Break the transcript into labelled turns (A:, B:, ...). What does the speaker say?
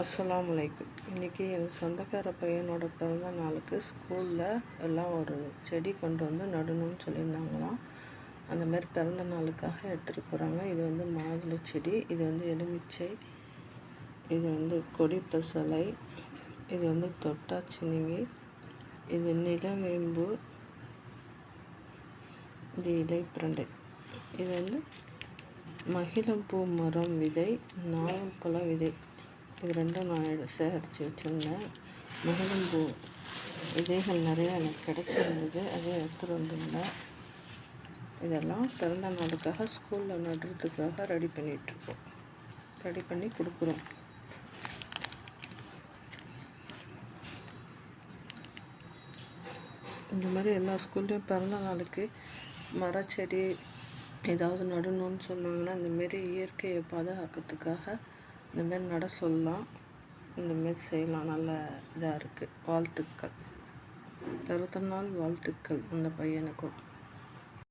A: அஸ்லாம் வலைக்கும் இன்றைக்கி எங்கள் சொந்தக்கார பையனோட பிறந்த நாளுக்கு ஸ்கூலில் எல்லாம் ஒரு செடி கொண்டு வந்து நடணும்னு சொல்லியிருந்தாங்களாம். அந்த மாதிரி பிறந்த நாளுக்காக எடுத்துகிட்டு போகிறாங்க இது வந்து மாதுளை செடி இது வந்து எலுமிச்சை இது வந்து கொடி பசலை இது வந்து தொட்டாச்சினிங்கி இது நிலவேம்பு இது இலைப்பிரண்டை இது வந்து மகிழம்பூ மரம் விதை நாவல்பழ விதை. இது ரெண்டும் நான் சேகரித்து வச்சுருந்தேன். மகிழம்பூ விதைகள் நிறையா எனக்கு கிடச்சிருந்தது. அதை எடுத்துகிட்டு வந்திருந்தேன். இதெல்லாம் பிறந்த நாளுக்காக ஸ்கூலில் நடுறதுக்காக ரெடி பண்ணிகிட்ருக்கோம் ரெடி பண்ணி கொடுக்குறோம். இந்த மாதிரி எல்லா ஸ்கூல்லேயும் பிறந்த நாளுக்கு மரச்செடி ஏதாவது நடணும்னு சொன்னாங்கன்னா இந்தமாரி இயற்கையை பாதுகாக்கிறதுக்காக இந்த மாரி நட சொல்லலாம். இந்த மாரி செய்யலாம். நல்ல இதாக இருக்குது வாழ்த்துக்கள். பிறந்த நாள் வாழ்த்துக்கள். அந்த பையனுக்கும்.